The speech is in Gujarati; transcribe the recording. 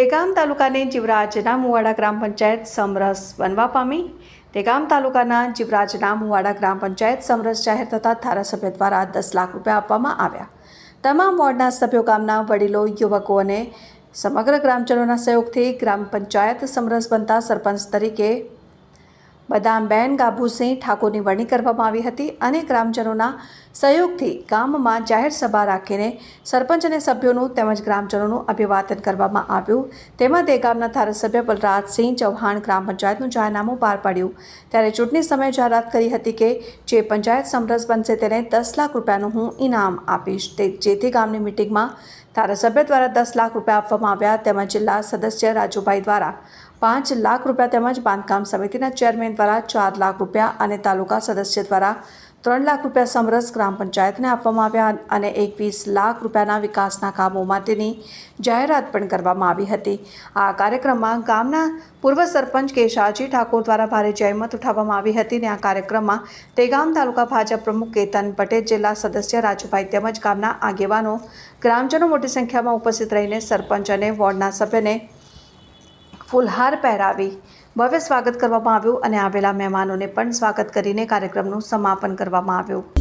દેગામ તાલુકાની જીવરાજના મુવાડા ગ્રામ પંચાયત સમરસ બનવા પામી. દેગામ તાલુકાના જીવરાજના મુવાડા ગ્રામ પંચાયત સમરસ જાહેર થતાં ધારાસભ્ય દ્વારા દસ લાખ રૂપિયા આપવામાં આવ્યા. તમામ વોર્ડના સભ્યો ગામના વડીલો, યુવકો અને સમગ્ર ગ્રામજનોના સહયોગથી ગ્રામ પંચાયત સમરસ બનતા સરપંચ તરીકે બદામબેન ગાભુસિંહ ઠાકોરની વરણી કરવામાં આવી હતી અને ગ્રામજનોના સહયોગથી ગામમાં જાહેર સભા રાખીને સરપંચ અને સભ્યોનું તેમજ ગ્રામજનોનું અભિવાદન કરવામાં આવ્યું. તેમાં તે ગામના ધારાસભ્ય બલરાજસિંહ ચૌહાણ ગ્રામ પંચાયતનું જાહેરનામું પાર પાડ્યું. ત્યારે ચૂંટણી સમયે જાહેરાત કરી હતી કે જે પંચાયત સમરસ બનશે તેને દસ લાખ રૂપિયાનું હું ઇનામ આપીશ. તે જેથી ગામની મિટિંગમાં ધારાસભ્ય દ્વારા દસ લાખ રૂપિયા આપવામાં આવ્યા તેમજ જિલ્લા સદસ્ય રાજુભાઈ દ્વારા પાંચ લાખ રૂપિયા તેમજ બાંધકામ સમિતિના ચેરમેન દ્વારા ચાર લાખ રૂપિયા અને તાલુકા સદસ્ય દ્વારા ત્રણ લાખ રૂપિયા સમરસ ગ્રામ પંચાયતને આપવામાં આવ્યા અને એકવીસ લાખ રૂપિયાના વિકાસના કામો માટેની જાહેરાત પણ કરવામાં આવી હતી. આ કાર્યક્રમમાં ગામના પૂર્વ સરપંચ કેશાજી ઠાકોર દ્વારા ભારે જહેમત ઉઠાવવામાં આવી હતી અને આ કાર્યક્રમમાં તેગામ તાલુકા ભાજપ પ્રમુખ કેતન પટેલ, જિલ્લા સદસ્ય રાજુભાઈ તેમજ ગામના આગેવાનો, ગ્રામજનો મોટી સંખ્યામાં ઉપસ્થિત રહીને સરપંચ અને વોર્ડના સભ્યને ફૂલહાર પહેરાવી ભવ્ય સ્વાગત કરવામાં આવ્યું અને આવેલા મહેમાનોને પણ સ્વાગત કરીને કાર્યક્રમનું સમાપન કરવામાં આવ્યું.